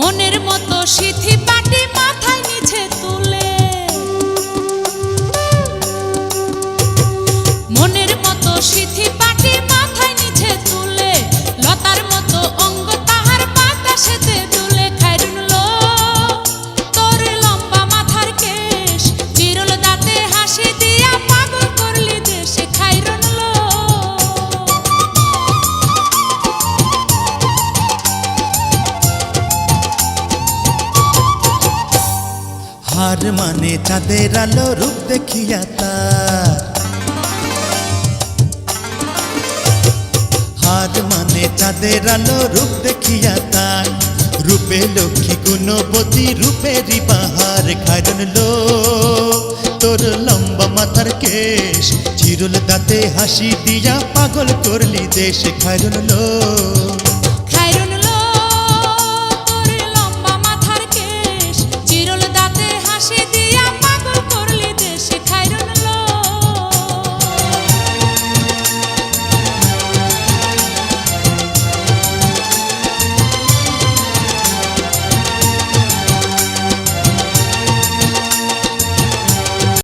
মনের মতো সিথি পাটি মাথায় নিচে তুলে হার মানে চাঁদের আলো রূপ দেখিয়া তার। হার মানে চাঁদের আলো রূপ দেখিয়া তার। রূপে লক্ষ্মী গুণবতী রূপেরই বাহার খাইরন লো তোর লম্বা মাথার কেশ, চিরুল দাঁতে হাসি দিয়া পাগল করলি দেশ খাইরন লো